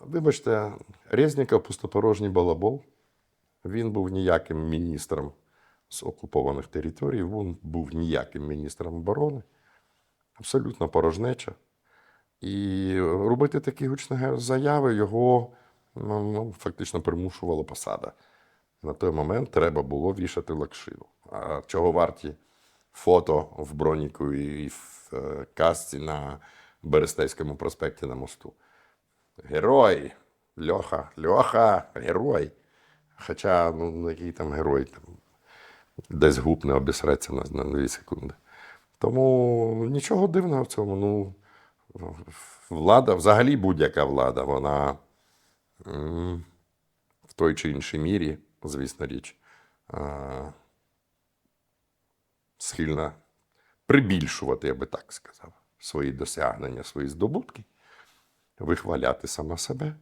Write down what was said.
Вибачте, Резніков пустопорожній балабол. Він був ніяким міністром з окупованих територій, він був ніяким міністром оборони. Абсолютно порожнеча. І робити такі гучні заяви його ну, ну, фактично примушувала посада. На той момент треба було вішати лакшину. А чого варті фото в броніку і в е, касці на Берестейському проспекті на мосту? Герой! Льоха, Льоха, герой. Хоча, ну, який там герой, там, десь губ не обісреться на, на дві секунди. Тому нічого дивного в цьому. Ну, влада, взагалі будь-яка влада, вона в той чи іншій мірі, звісно річ, схильна прибільшувати, я би так сказав, свої досягнення, свої здобутки, вихваляти сама себе.